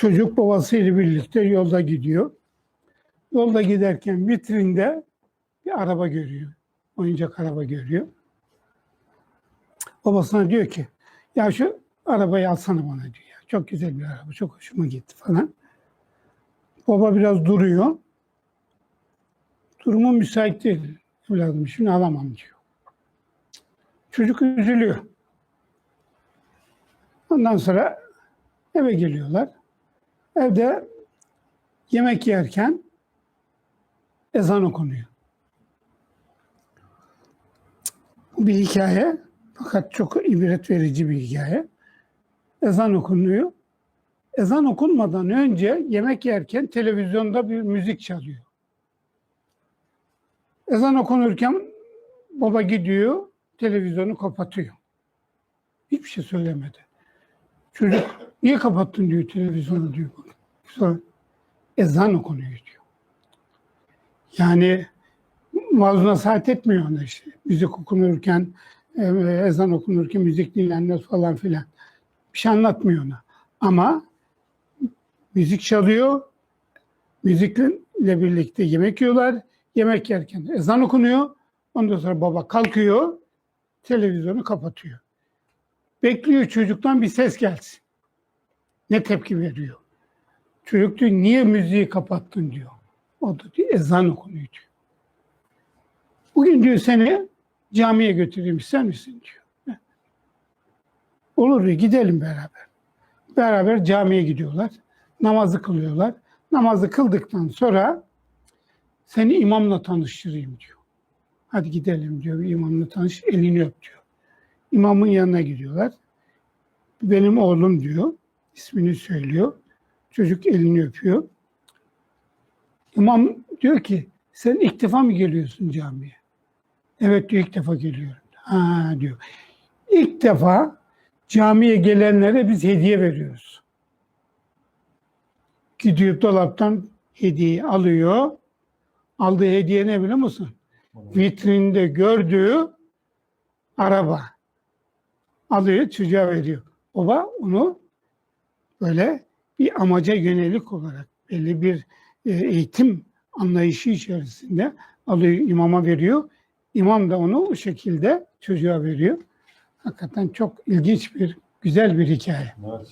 Çocuk babasıyla birlikte yolda gidiyor. Yolda giderken vitrinde bir araba görüyor. Oyuncak araba görüyor. Babasına diyor ki ya şu arabayı alsana bana diyor. Çok güzel bir araba. Çok hoşuma gitti falan. Baba biraz duruyor. Durumu müsait değil. Evladım şimdi alamam diyor. Çocuk üzülüyor. Ondan sonra eve geliyorlar. Evde yemek yerken ezan okunuyor. Bu bir hikaye fakat çok ibret verici bir hikaye. Ezan okunuyor. Ezan okunmadan önce yemek yerken televizyonda bir müzik çalıyor. Ezan okunurken baba gidiyor, televizyonu kapatıyor. Hiçbir şey söylemedi. Çocuk niye kapattın diyor televizyonu diyor. Sonra ezan okunuyor diyor. Yani vaaz nasihat etmiyor ona işte. Müzik okunurken, e, ezan okunurken müzik dinlenmez falan filan. Bir şey anlatmıyor ona. Ama müzik çalıyor, müzikle birlikte yemek yiyorlar. Yemek yerken ezan okunuyor. Ondan sonra baba kalkıyor, televizyonu kapatıyor. Bekliyor çocuktan bir ses gelsin. Ne tepki veriyor? Çocuk diyor niye müziği kapattın diyor. O da diyor ezan okunuyor diyor. Bugün diyor seni camiye götüreyim ister misin diyor. Olur diyor gidelim beraber. Beraber camiye gidiyorlar. Namazı kılıyorlar. Namazı kıldıktan sonra seni imamla tanıştırayım diyor. Hadi gidelim diyor. İmamla tanış, elini öp diyor. İmamın yanına gidiyorlar. Benim oğlum diyor. ismini söylüyor. Çocuk elini öpüyor. İmam diyor ki sen ilk defa mı geliyorsun camiye? Evet diyor ilk defa geliyorum. Ha diyor. İlk defa camiye gelenlere biz hediye veriyoruz. Gidiyor dolaptan hediyeyi alıyor. Aldığı hediye ne biliyor musun? Vitrinde gördüğü araba. Alıyor çocuğa veriyor. Baba onu böyle bir amaca yönelik olarak belli bir e, eğitim anlayışı içerisinde alıyor imama veriyor. İmam da onu o şekilde çocuğa veriyor. Hakikaten çok ilginç bir, güzel bir hikaye. Evet.